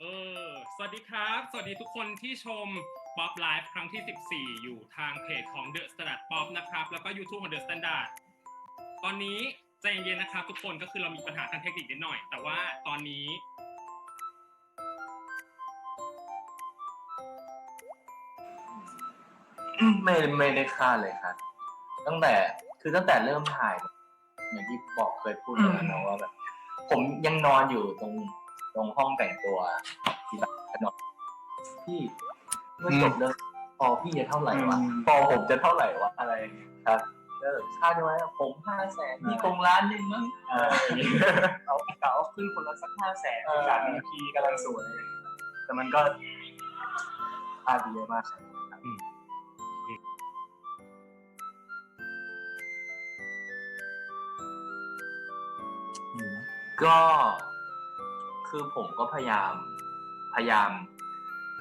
เออ สวัสดีครับ สวัสดีทุกคนที่ชม Pop Live ครั้งที่ 14 อยู่ทางเพจของ The Standard Pop นะครับ แล้วก็ YouTube ของ The Standard ตอนนี้ใจเย็นๆนะครับทุกคนก็คือเรามีปัญหาทางเทคนิคนิดหน่อย แต่ว่าตอนนี้ ไม่ไม่ได้คาดเลยครับ ตั้งแต่คือตั้งแต่เริ่มถ่าย อย่างที่บอกเคยพูดไปแล้วนะว่าแบบผมยังนอนอยู่ตรง ตรงห้องแต่งตัวที่บ้านนอนพี่เมื่อจบเรื่องพอพี่จะเท่าไหร่วะอืมพอผมจะเท่าไหร่วะอะไรอย่างเงี้ยครับแล้วคาดไว้ว่าผมห้าแสนพี่คงล้านหนึ่งมั้งเออเขาเก่าขึ้นคนละสักห้าแสนเออสามอีพีกำลังสวยอะไรอย่างเงี้ยแต่มันก็พลาดไปเยอะมากครับก็ คือผมก็พยายามพยายาม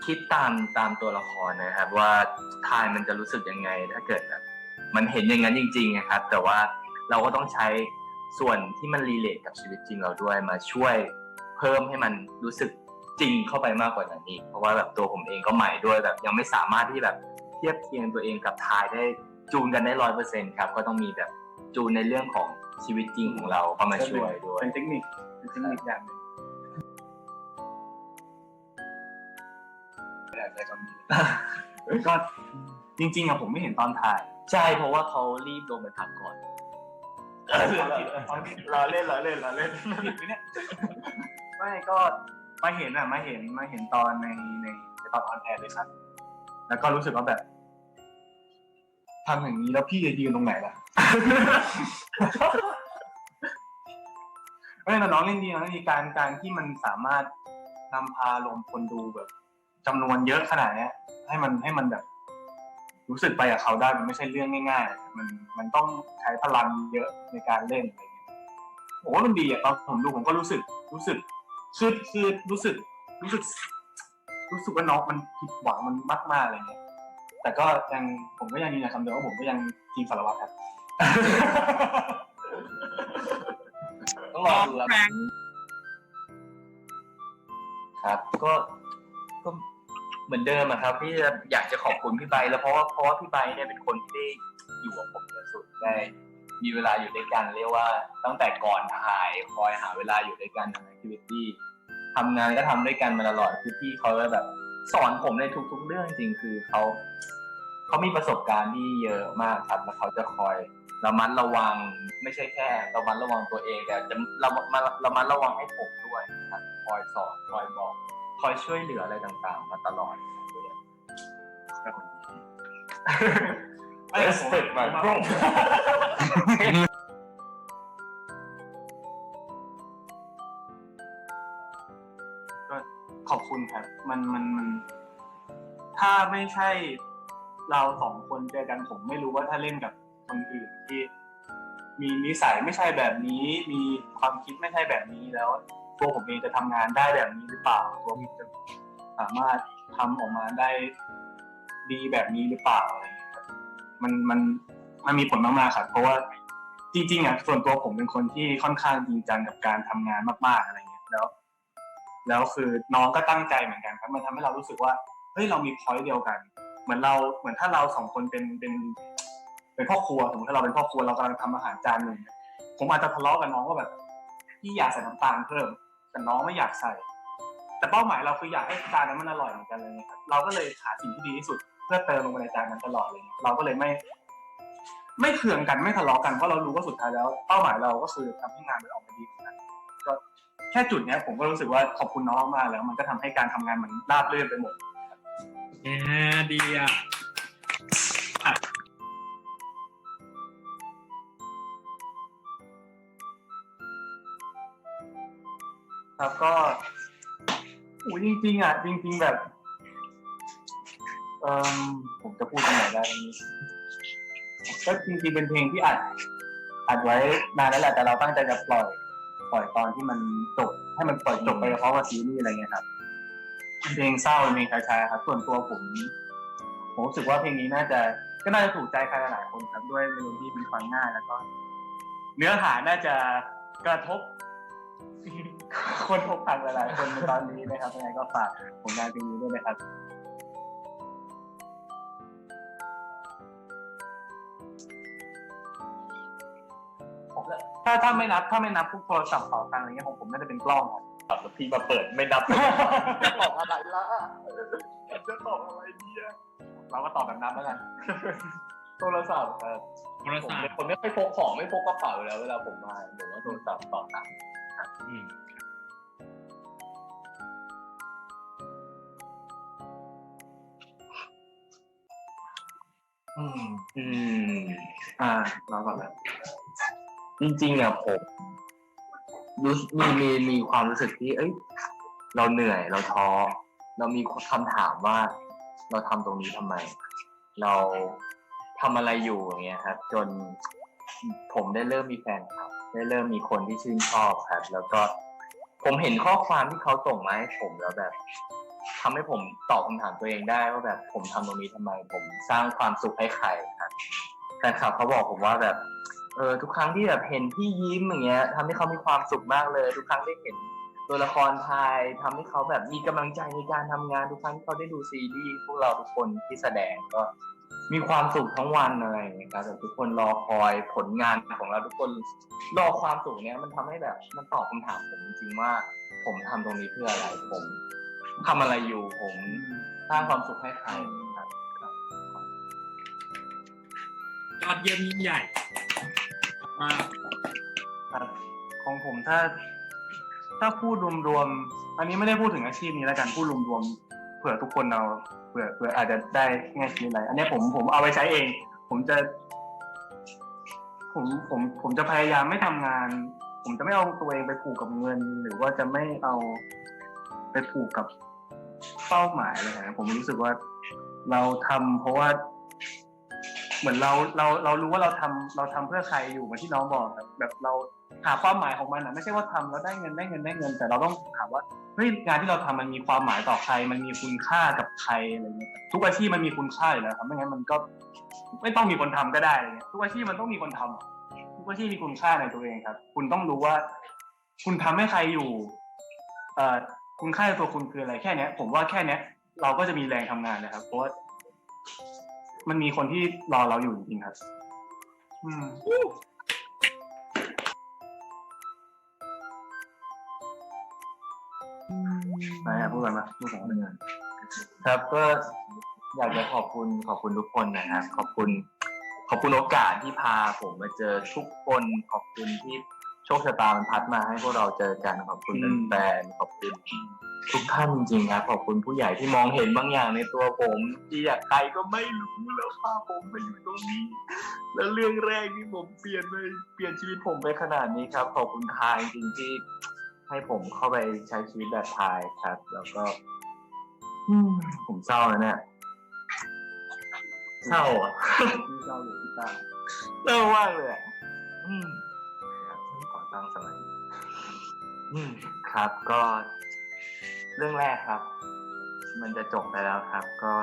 คิดตามตามตัวละครนะครับ ว่าทายมันจะรู้สึกยังไง ถ้าเกิดแบบมันเห็นอย่างนั้นจริงๆนะครับ แต่ว่าเราก็ต้องใช้ส่วนที่มันรีเลทกับชีวิตจริงเราด้วยมาช่วยเพิ่มให้มันรู้สึกจริงเข้าไปมากกว่านั้นอีกเพราะว่าแบบตัวผมเองก็ใหม่ด้วยแบบยังไม่สามารถที่แบบเทียบเคียงตัวเองกับทายได้จูนกันได้ร้อยเปอร์เซ็นครับ ก็ต้องมีแบบจูนในเรื่องของชีวิตจริงของเราเข้ามาช่วยด้วยเป็นเทคนิคเป็นเทคนิคอย่างหนึ่ง อยากใช้คำนี้ก็จริงๆอะผมไม่เห็นตอนถ่ายใช่เพราะว่าเขารีบลงไปพักก่อนเราเล่นเราเล่นเราเล่นผิดไหมเนี่ยไม่ก็มาเห็นอะมาเห็นมาเห็นตอนในในในตอนออนแอร์เลยครับแล้วก็รู้สึกว่าแบบทำอย่างนี้แล้วพี่จะยืนตรงไหนล่ะไม่แต่น้องเล่นดีน้องเล่นดีการการที่มันสามารถนำพาลงคนดูแบบ จำนวนเยอะขนาดเนี้ย ให้มันให้มันแบบ รู้สึกไปกับเขาได้มันไม่ใช่เรื่องง่าย ๆ มันมันต้องใช้พลังเยอะในการเล่นอะไรเงี้ยผมว่ามันดีอะตอนผมดูผมก็รู้สึกรู้สึกคือคือรู้สึกรู้สึก รู้สึกว่าน้องมันผิดหวังมันมากๆอะไรเงี้ยแต่ก็ยังผมก็ยังยืนยันคำเดิมว่าผมก็ยังทีมสารวัตรครับต้องรอดูครับแฟรงค์ครับก็ก็ เหมือนเดิมอะครับที่จะอยากจะขอบคุณพี่ใบร์ทแล้วเพราะว่าเพราะว่าพี่ใบร์ทเนี่ยเป็นคนที่ได้อยู่กับผมเยสุดได้มีเวลาอยู่ด้วยกันเรียกว่าตั้งแต่ก่อนถ่ายคอยหาเวลาอยู่ด้วยกันทำแอคทิวิตี้ทำงานก็ทำด้วยกันมาตลอดคือพี่เขาแบบสอนผมในทุก ๆ เรื่องจริงคือเขาเขามีประสบการณ์ที่เยอะมากครับแล้วเขาจะคอยระมัดระวังไม่ใช่แค่ระมัดระวังตัวเองแต่จะระมัดมาระมัดระวังให้ผมด้วยครับคอยสอนคอยบอก คอยช่วยเหลืออะไรต่างๆ มาตลอดครับ Respect my bro ก็ขอบคุณครับ มันมันมัน ถ้าไม่ใช่เราสองคนเจอกันผมไม่รู้ว่าถ้าเล่นกับคนอื่นที่ มีนิสัยไม่ใช่แบบนี้ มีความคิดไม่ใช่แบบนี้แล้ว ตัวผมเองจะทำงานได้แบบนี้หรือเปล่าตัวผมจะสามารถทำออกมาได้ดีแบบนี้หรือเปล่าอะไรอย่างเงี้ยครับมันมันมันมีผลมากๆครับเพราะว่าจริงๆอะส่วนตัวผมเป็นคนที่ค่อนข้างจริงจังกับการทำงานมากๆอะไรเงี้ยแล้ว แล้วคือน้องก็ตั้งใจเหมือนกันครับ มันทำให้เรารู้สึกว่าเฮ้ยเรามีพอยต์เดียวกัน เหมือนเราเหมือนถ้าเราสองคนเป็นเป็น เป็นพ่อครัวสมมติถ้าเราเป็นพ่อครัวเรากำลังทำอาหารจานหนึ่งผมอาจจะทะเลาะกับน้องว่าแบบพี่อยากใส่น้ำตาลเพิ่ม แต่น้องไม่อยากใส่ แต่เป้าหมายเราคืออยากให้จานนั้นมันอร่อยเหมือนกันเลยครับเราก็เลยหาสิ่งที่ดีที่สุด เพื่อเติมลงไปในจานนั้นตลอดเลย เราก็เลยไม่ ไม่เคืองกันไม่ทะเลาะกันเพราะเรารู้ว่าสุดท้ายแล้ว เป้าหมายเราก็คือทำให้งานมันออกมาดีเหมือนกันก็แค่จุดเนี้ย ผมก็รู้สึกว่าขอบคุณน้องมากแล้ว มันก็ทำให้การทำงานมันราบรื่นไปหมดแหมดีอะ ครับก็โอ้จริงๆอะจริง ๆ แบบเออผมจะพูดตรงไหนได้นี้ก็จริงๆเป็นเพลงที่อัดอัดไว้นานแล้วแหละแต่เราตั้งใจจะปล่อย ปล่อยตอนที่มันจบให้มันปล่อยจบไปเพราะว่าซีรีส์อะไรเงี้ยครับเพลงเศร้าเพลงช้าๆครับ ส่วนตัวผมผมรู้สึกว่าเพลงนี้น่าจะก็น่าจะถูกใจใครหลายๆคนครับด้วยเมโลดี้มันฟังง่ายแล้วก็ เนื้อหาน่าจะกระทบ คนอกหักหลายๆคนในตอนนี้นะครับยังไงก็ฝากผลงานเพลงนี้ด้วยนะครับถ้าถ้าไม่นับถ้าไม่นับพวกโทรศัพท์เป่าตังค์อะไรเงี้ยของผมน่าจะเป็นกล้องครับครับแล้วพี่มาเปิดไม่นับ จะตอบอะไรล่ะจะตอบอะไรดีอะเราก็ตอบแบบนับแล้วกันโทรศัพท์ครับโทรผมศัพเป็นท์คนไม่ค่อยพกของไม่พกกระเป๋าอยู่แล้วเวลาผมมาผมว่าโทรศัพท์ต่อตังค์ อืมอืม อืม อ่าเราก่อนแล้วจริงๆอะผมรู้สึกมีมีมีความรู้สึกที่ เอ้ย เราเหนื่อยเราท้อเรามีคำถามว่า เราทำตรงนี้ทำไม เราทำอะไรอยู่อย่างเงี้ยครับ จนผมได้เริ่มมีแฟนครับ ได้เริ่มมีคนที่ชื่นชอบครับ แล้วก็ผมเห็นข้อความที่เขาส่งมาให้ผมแล้วแบบทำให้ผมตอบคำถามตัวเองได้ว่าแบบผมทำตรงนี้ทำไม ผมสร้างความสุขให้ใครครับแฟนคลับเขาบอกผมว่าแบบเออทุกครั้งที่แบบเห็นพี่ยิ้มอย่างเงี้ยทำให้เขามีความสุขมากเลย ทุกครั้งที่เห็นตัวละครไทยทำให้เขาแบบมีกำลังใจในการทำงานทุกครั้งที่เขาได้ดูซีรีส์พวกเราทุกคนที่แสดงก็ มีความสุขทั้งวันอะไรอย่างเงี้ยครับแบบทุกคนรอคอยผลงานของเราทุกคนรอความสุขเนี้ยมันทำให้แบบมันตอบคำถามผมจริงๆว่า ผมทำตรงนี้เพื่ออะไรผมทำอะไรอยู่ผมสร้างความสุขให้ใครครับครับยอดเยี่ยมยิ่งใหญ่มากครับของผมถ้า ถ้าพูดรวมๆ อันนี้ไม่ได้พูดถึงอาชีพนี้แล้วกันพูดรวมๆ เผื่อทุกคนเอาเผื่อเผื่ออาจจะได้แง่คิดอะไร อันนี้ผมผมเอาไปใช้เอง ผมจะ ผมผมผมจะพยายามไม่ทำงาน ผมจะไม่เอาตัวเองไปผูกกับเงิน หรือว่าจะไม่เอาไปผูกกับเป้าหมายอะไรนะผมรู้สึกว่าเราทำเพราะว่า เหมือนเราเราเรารู้ว่าเราทำเราทำเพื่อใครอยู่เหมือนที่น้องบอกครับแบบเราหาความหมายของมันอะไม่ใช่ว่าทำแล้วได้เงินได้เงินได้เงิน แต่เราต้องถามว่าเฮ้ยงานที่เราทำมันมีความหมายต่อใคร มันมีคุณค่ากับใครอะไรเงี้ยทุกอาชีพมันมีคุณค่าอยู่แล้วครับไม่งั้นมันก็ไม่ต้องมีคนทำก็ได้อะไรเงี้ยทุกอาชีพมันต้องมีคนทำอะทุกอาชีพมีคุณค่าในตัวเองครับ คุณต้องรู้ว่า คุณทำให้ใครอยู่ เอ่อคุณค่าในตัวคุณคืออะไรแค่เนี้ย ผมว่าแค่เนี้ย เราก็จะมีแรงทำงานนะครับเพราะว่า มันมีคนที่รอเราอยู่จริงๆครับ อืม ไหนอะพูดกันมาพูดกันมาครับก็อยากจะขอบคุณขอบคุณทุกคนนะครับ ขอบคุณ ขอบคุณโอกาสที่พาผมมาเจอทุกคนขอบคุณที่ โชคชะตามันพัดมาให้พวกเราเจอกันขอบคุณแฟนๆขอบคุณทุกท่านจริงๆครับขอบคุณผู้ใหญ่ที่มองเห็นบางอย่างในตัวผมที่อยากใครก็ไม่รู้แล้วพาผมมาอยู่ตรงนี้ แล้วเรื่องแรกที่ผมเปลี่ยนเลยเปลี่ยนชีวิตผมไปขนาดนี้ครับ ขอบคุณทายจริงๆที่ให้ผมเข้าไปใช้ชีวิตแบบทายครับ แล้วก็ อืมผมเศร้าแล้วเนี่ยเศร้าอะที่เราอยู่ที่ตา เศร้ามากเลยอะอืมครับ ของสมาธิอืมครับ ก็เรื่องแรกครับ มันจะจบไปแล้วครับ ก็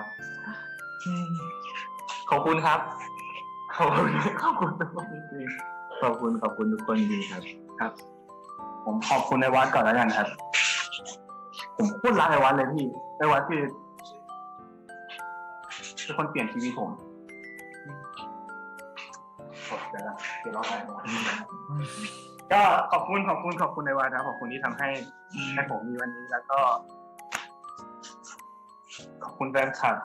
ขอบคุณครับ ขอบคุณขอบคุณทุกคนจริงขอบคุณขอบคุณทุกคนจริงๆครับ ครับ ผมขอบคุณในวัดก่อนแล้วกันครับ ผมพูดรักในวัดเลยพี่ในวัดคือเป็นคนเปลี่ยนชีวิตผมเดี๋ยวนะเดี๋ยวเราไป ก็ขอบคุณขอบคุณขอบคุณในวัดนะขอบคุณที่ทำให้ให้ผมมีวันนี้แล้วก็ ขอบคุณแฟนคลับ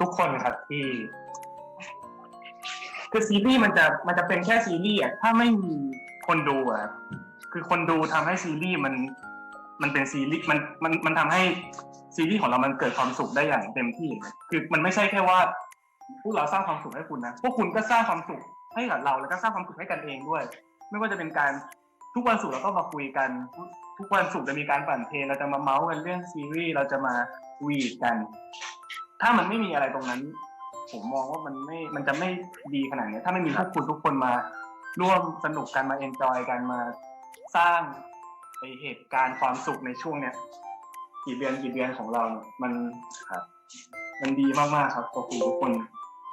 ทุกคนครับที่คือซีรีส์มันจะมันจะเป็นแค่ซีรีส์อะถ้าไม่มีคนดูอะครับคือคนดูทำให้ซีรีส์มัน มันเป็นซีรีส์มันมันมันทำให้ซีรีส์ของเรามันเกิดความสุขได้อย่างเต็มที่คือมันไม่ใช่แค่ว่าพวกเราสร้างความสุขให้คุณนะพวกคุณก็สร้างความสุขให้กับเราแล้วก็สร้างความสุขให้กันเองด้วย ไม่ว่าจะเป็นการ ทุกวันศุกร์เราก็มาคุยกัน ทุกวันศุกร์จะมีการปั่นเทรนเราจะมาเมาส์กันเรื่องซีรีส์เราจะมาวีดกัน ถ้ามันไม่มีอะไรตรงนั้น ผมมองว่ามันไม่มันจะไม่ดีขนาดนี้ถ้าไม่มีพวกคุณทุกคนมา ร่วมสนุกกันมาเอนจอยกันมาสร้างไอเหตุการณ์ความสุขในช่วงเนี้ยกี่เดือนกี่เดือนของเราเนี่ยมันครับ มันดีมากๆครับขอบคุณทุกคน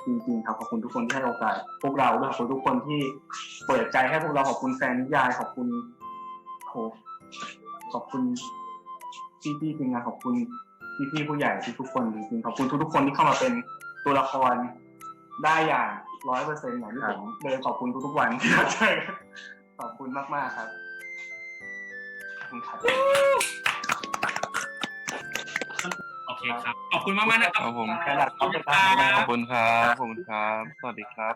จริงๆครับขอบคุณทุกคนที่ให้โอกาสพวกเราด้วยขอบคุณทุกคนที่เปิดใจให้พวกเราขอบคุณแฟนนิยายขอบคุณโหขอบคุณพี่พี่ๆทีมงานขอบคุณพี่พี่ๆผู้ใหญ่ทุกๆคนจริงๆขอบคุณทุกๆคนที่เข้ามาเป็นตัวละครได้อย่างร้อยเปอร์เซ็นต์อย่างที่ผมเดินขอบคุณทุกๆวันที่เราเจอขอบคุณมากๆครับขอบคุณครับ เคครับ ขอบคุณมากๆนะครับ ครับผมกระดาษขอบคุณครับขอบคุณครับ ขอบคุณครับ สวัสดีครับ